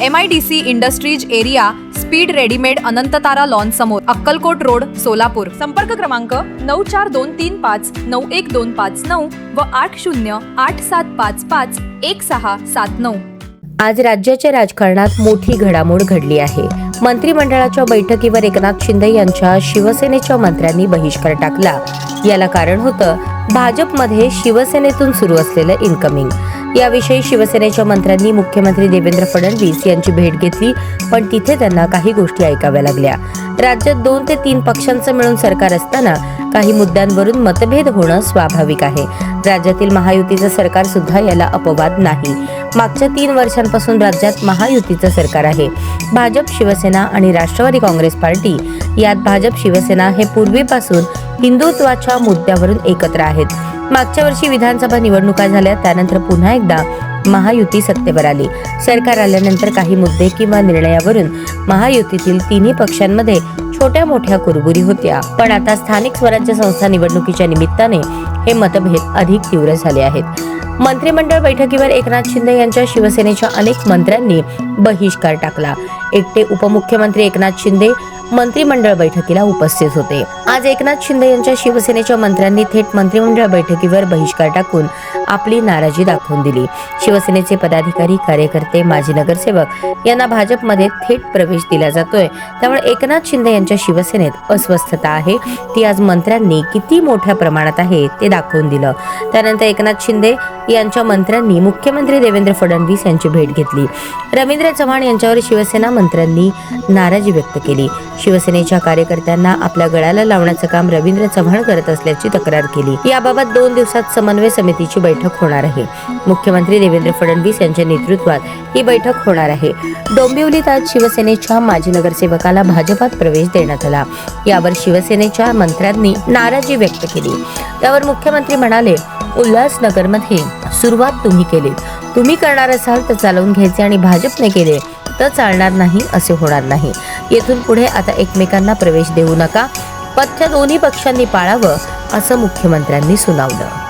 M I D C industries area speed readymade Anantatara lawn समोर Akkalkot road Solapur. संपर्क क्रमांक नऊ चार दोन तीन पाच नऊ एक दोन पाच नऊ व आठ शून्य आठ सात पाच पाच एक सहा सात नऊ. आज राज्याच्या राजकारणात मोठी घडामोड घडली आहे. मंत्रिमंडळाच्या बैठकीवर एकनाथ शिंदे यांच्या शिवसेनेच्या मंत्र्यांनी बहिष्कार टाकला. याला कारण होतं भाजपमध्ये शिवसेनेतून सुरू असलेलं इन्कमिंग याविषयी शिवसेनेच्या मंत्र्यांनी मुख्यमंत्री देवेंद्र फडणवीस यांची भेट घेतली पण तिथे त्यांना काही गोष्टी ऐकाव्या लागल्या. राज्यात दोन ते तीन पक्षांचं मिळून सरकार असताना काही मुद्द्यांवरून मतभेद होणं स्वाभाविक आहे. राज्यातील महायुतीचं सरकार सुद्धा याला अपवाद नाही. मागच्या तीन वर्षांपासून राज्यात महायुतीचं सरकार आहे. भाजप शिवसेना आणि राष्ट्रवादी काँग्रेस पार्टी यात भाजप शिवसेना हे पूर्वीपासून हिंदुत्वाच्या मुद्द्यावरून एकत्र आहेत. मागच्या वर्षी विधानसभा निवडणुका झाल्या त्यानंतर पुन्हा एकदा महायुती सत्तेवर आली. सरकार आल्यानंतर काही मुद्दे किंवा निर्णयावरून महायुतीतील तिन्ही पक्षांमध्ये छोट्या मोठ्या कुरबुरी होत्या. पण आता स्थानिक स्वराज्य संस्था निवडणुकीच्या निमित्ताने हे मतभेद अधिक तीव्र झाले आहेत. मंत्रिमंडळ बैठकीवर एकनाथ शिंदे यांच्या शिवसेनेच्या अनेक मंत्र्यांनी बहिष्कार टाकला. एकटे उपमुख्यमंत्री एकनाथ शिंदे मंत्रिमंडळ बैठकीला उपस्थित होते. आज एकनाथ शिंदे यांच्या शिवसेनेच्या मंत्र्यांनी थेट मंत्रिमंडळ बैठकीवर बहिष्कार टाकून आपली नाराजी दाखवून दिली. शिवसेनेचे पदाधिकारी कार्यकर्ते माजी नगरसेवक यांना भाजपमध्ये थेट प्रवेश दिला जातोय. त्यामुळे एकनाथ शिंदे यांच्या शिवसेनेत अस्वस्थता आहे. ती आज मंत्र्यांनी किती मोठ्या प्रमाणात आहे ते दाखवून दिलं. त्यानंतर एकनाथ शिंदे यांच्या मंत्र्यांनी मुख्यमंत्री देवेंद्र फडणवीस यांची भेट घेतली. रवींद्र चव्हाण यांच्यावर शिवसेना मंत्र्यांनी नाराजी व्यक्त केली. शिवसेनेच्या कार्यकर्त्यांना आपल्या गळाला लावण्याचं काम रवींद्र चव्हाण करत असल्याची तक्रार केली. याबाबत दोन दिवसात समन्वय समितीची बैठक होणार आहे. मुख्यमंत्री देवेंद्र फडणवीस यांच्या नेतृत्वात ही बैठक होणार आहे. डोंबिवलीत आज शिवसेनेच्या माजी नगरसेवकाला भाजपात प्रवेश देण्यात आला. यावर शिवसेनेच्या मंत्र्यांनी नाराजी व्यक्त केली. त्यावर मुख्यमंत्री म्हणाले उल्हासनगरमध्ये सुरुवात तुम्ही केली. तुम्ही करणार असाल तर चालवून घ्यायचे आणि भाजपने केले तर चालणार नाही असे होणार नाही. येथून पुढे आता एकमेकांना प्रवेश देऊ नका. पथ्य दोन्ही पक्षांनी पाळावं असं मुख्यमंत्र्यांनी सुनावलं.